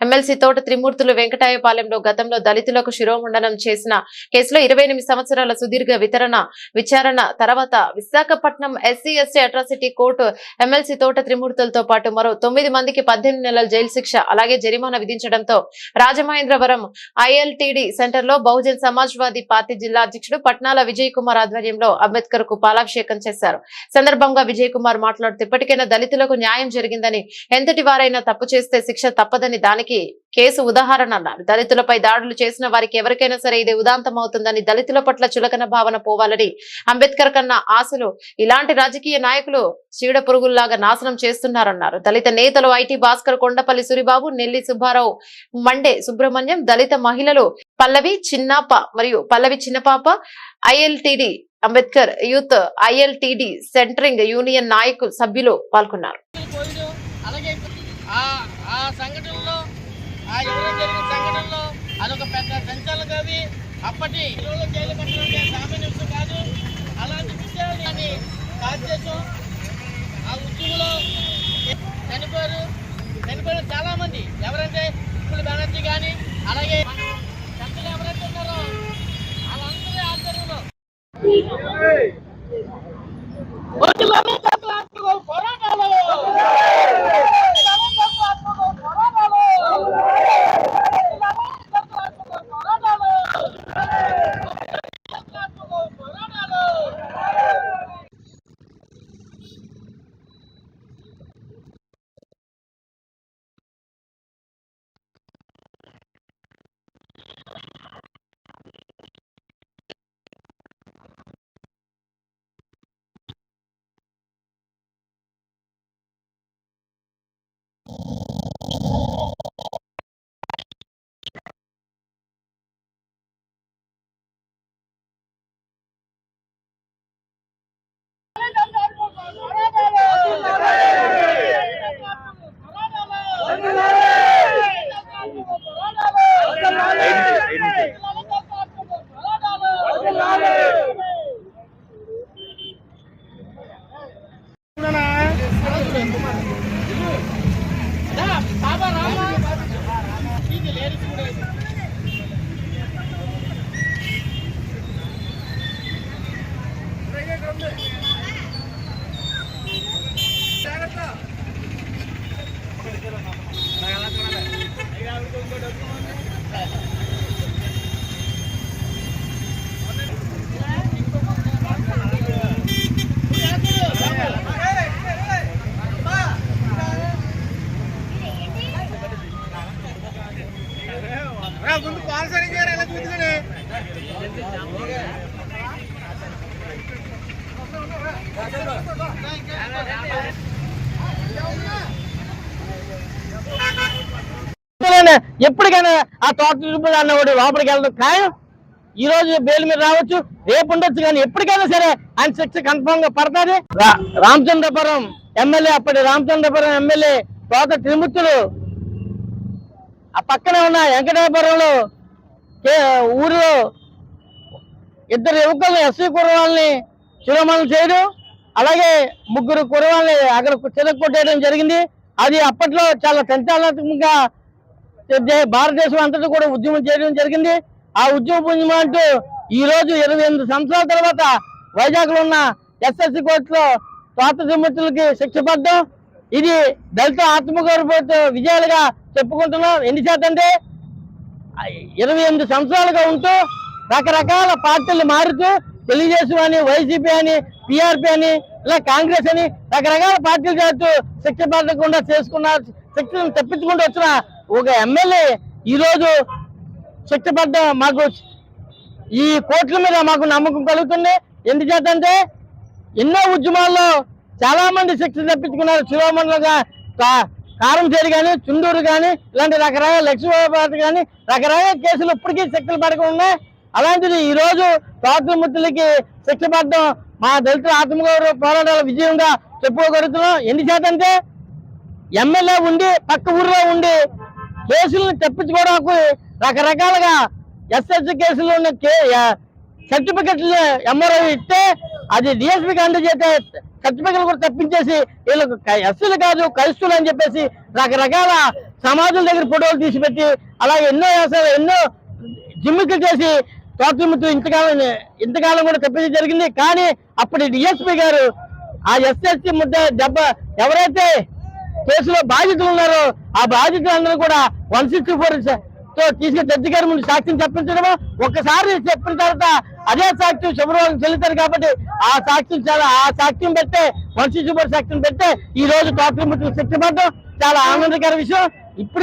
MLC తోట త్రిమూర్తులు వెంకటాయపాలెంలో గతంలో దళితులకు శిరోముండనం చేసిన కేసులో ఇరవై సంవత్సరాల సుదీర్ఘ వితరణ విచారణ తర్వాత Visakhapatnam SC ST atrocity court MLC Thota త్రిమూర్తులతో పాటు మరో తొమ్మిది మందికి పద్దెనిమిది నెలల జైలు శిక్ష అలాగే జరిమానా విధించడంతో రాజమహేంద్రవరం ఐఎల్టీడీ సెంటర్లో బహుజన్ సమాజ్వాదీ పార్టీ జిల్లా అధ్యక్షుడు పట్నాల విజయ్ కుమార్ ఆధ్వర్యంలో అంబేద్కర్కు పాలాభిషేకం చేశారు. సందర్భంగా విజయ్ కుమార్ మాట్లాడుతూ ఇప్పటికైనా దళితులకు న్యాయం జరిగిందని ఎంతటి వారైనా తప్పు చేస్తే శిక్ష తప్పదని దానికి కేసు ఉదాహరణ అన్నారు. దళితులపై దాడులు చేసిన వారికి ఎవరికైనా సరే ఇది ఉదాంతం అవుతుందని దళితుల పట్ల చులకన భావన పోవాలని అంబేద్కర్ కన్నా ఆశలు ఇలాంటి రాజకీయ నాయకులు చీడ పురుగుల్లాగా నాశనం చేస్తున్నారన్నారు. దళిత నేతలు ఐటీ భాస్కర్ కొండపల్లి సూరిబాబు నెల్లి సుబ్బారావు మండే సుబ్రహ్మణ్యం దళిత మహిళలు పల్లవి చిన్నాప మరియు Pallavi Chinnapapa ILTD Ambedkar youth ILTD centering union నాయకులు సభ్యులు పాల్గొన్నారు. అలాగే ఆ సంఘటన ఆ ఎవరో జరిగిన సంఘటనలో అదొక పెద్ద సంచలనం అవి అప్పటి రోజులు జైలు కట్టడం సామాన్య విషయం కాదు. అలాంటి విషయాన్ని కాల్చేసాం ఆ ఉద్యమంలో చనిపోయారు. చనిపోయిన చాలామంది. ఎవరంటే ఇప్పుడు బెనర్జీ కానీ అలాగే పెద్దలు ఎవరైతే ఉన్నారో వాళ్ళందరి ఆధ్వర్యంలో పోరాటాలు వదిలేని చేతుల ఆత్మగౌరవ పోరాటాలు వదిలేని చేతుల ఆత్మగౌరవ పోరాటాలు వదిలేని చేతుల ఆత్మగౌరవ పోరాటాలు బాబా రామా ఇది లేడీస్ కూడా ముందు ఎప్పటికైనా ఆ తోట చూపులు అన్నవాడు లోపలికి వెళ్ళడం ఖాయం. ఈ రోజు బెయిల్ మీద రావచ్చు రేపు ఉండొచ్చు కానీ ఎప్పటికైనా సరే ఆయన శిక్ష కన్ఫర్మ్గా పడుతుంది. రా- రామచంద్రపురం ఎమ్మెల్యే అప్పటి రామచంద్రపురం ఎమ్మెల్యే తోట త్రిమూర్తులు. ఆ పక్కనే ఉన్న వెంకటాపురంలో ఊరిలో ఇద్దరు యువకులు ఎస్సీ కుర్రవాళ్ళని శిరోమణం చేయడం అలాగే ముగ్గురు కుర్రవాళ్ళని అక్కడ చిరగొట్టేయడం జరిగింది. అది అప్పట్లో చాలా సంచాలనాత్మకంగా భారతదేశం అంతటా కూడా ఉద్యమం చేయడం జరిగింది. ఆ ఉద్యమ ఉద్యమం అంటూ ఈ రోజు ఇరవై ఎనిమిది సంవత్సరాల తర్వాత వైజాగ్లో ఉన్న ఎస్ఎస్సి కోర్టులో తోట తిమ్మతులకి శిక్ష పడ్డం. ఇది దళిత ఆత్మగౌరవతో విజయాలుగా చెప్పుకుంటున్నాం. ఎన్ని శాతం అంటే ఇరవై ఎనిమిది సంవత్సరాలుగా ఉంటూ రకరకాల పార్టీలు మారుతూ తెలుగుదేశం అని వైసీపీ అని పిఆర్పి అని ఇలా కాంగ్రెస్ అని రకరకాల పార్టీలు చేస్తూ శిక్ష పడకుండా చేసుకున్న శిక్షను తప్పించుకుంటూ వచ్చిన ఒక ఎమ్మెల్యే ఈరోజు శక్తిపడ్డ మాకు ఈ కోట్ల మీద మాకు నమ్మకం కలుగుతుంది. ఎందుచేతంటే ఎన్నో ఉద్యమాల్లో చాలా మంది శక్తి తప్పించుకున్నారు శిరోమండలుగా కారంచేరి కానీ చుండూరు కానీ ఇలాంటి రకరకాల లక్ష్మీబాబు కానీ రకరకాల కేసులు ఇప్పటికీ శక్తులు పడకుండా ఉన్నాయి. అలాంటిది ఈరోజు తోటల తోటముత్తులకి శక్తి పడడం మా దళితుల ఆత్మగౌరవ పోరాటాల విజయంగా చెప్పుకోగలుగుతున్నాం. ఎందుచేతంటే అంటే ఎమ్మెల్యే ఉండి పక్క ఊర్లో ఉండి కేసులను తప్పించుకోవడానికి రకరకాలుగా ఎస్ఎస్సి కేసులు ఉన్న సర్టిఫికెట్లు ఎంఆర్ఓ ఇస్తే అది డిఎస్పీకి అందజేస్తే సర్టిఫికెట్లు కూడా తప్పించేసి వీళ్ళకు ఎస్సీలు కాదు క్రైస్తులు అని చెప్పేసి రకరకాల సమాజం దగ్గర ఫోటోలు తీసి పెట్టి అలాగే ఎన్నో వేసాలు ఎన్నో జిమ్మికి చేసి తోటముత్తు ఇంతకాలం ఇంతకాలం కూడా తప్పించడం జరిగింది. కానీ అప్పటి డిఎస్పీ గారు ఆ ఎస్ఎస్సీ ముద్ద దెబ్బ ఎవరైతే కేసులో బాధితులు ఉన్నారో ఆ బాధితులందరూ కూడా వన్ సిక్స్టీ ఫోర్తో తీసుకుని జడ్జి గారి ముందు సాక్ష్యం చెప్పించడము. ఒక్కసారి చెప్పిన తర్వాత అదే సాక్ష్యం శుభ్రవారం చెల్లుతారు కాబట్టి ఆ సాక్ష్యం చాలా ఆ సాక్ష్యం పెట్టే వన్ సిక్స్టీ ఫోర్ సాక్ష్యం పెట్టే ఈ రోజు తోటముత్తు ముట్టుకు శక్తి చాలా ఆనందకర విషయం. ఇప్పుడు